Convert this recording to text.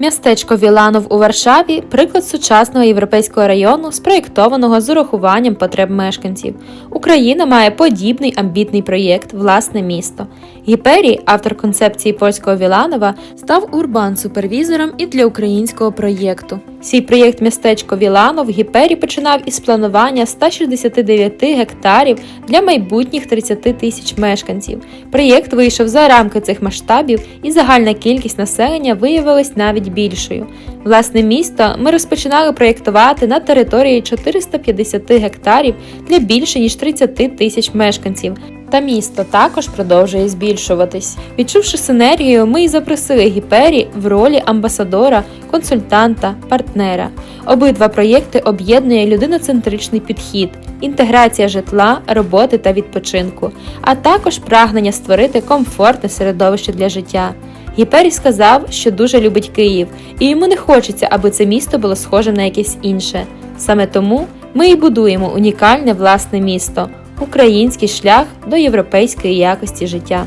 Містечко Віланов у Варшаві приклад сучасного європейського району, спроєктованого з урахуванням потреб мешканців. Україна має подібний амбітний проєкт Власне місто. Гіпері, автор концепції польського Віланова, став урбан-супервізором і для українського проєкту. Свій проєкт містечко Віланов Гіпері починав із планування 169 гектарів для майбутніх 30 тисяч мешканців. Проєкт вийшов за рамки цих масштабів, і загальна кількість населення виявилась навіть більшою. Власне місто ми розпочинали проєктувати на території 450 гектарів для більше ніж 30 тисяч мешканців. Та місто також продовжує збільшуватись. Відчувши синергію, ми й запросили Гіпері в ролі амбасадора, консультанта, партнера. Обидва проєкти об'єднує людиноцентричний підхід, інтеграція житла, роботи та відпочинку, а також прагнення створити комфортне середовище для життя. Гіпері сказав, що дуже любить Київ, і йому не хочеться, аби це місто було схоже на якесь інше. Саме тому ми і будуємо унікальне власне місто український шлях до європейської якості життя.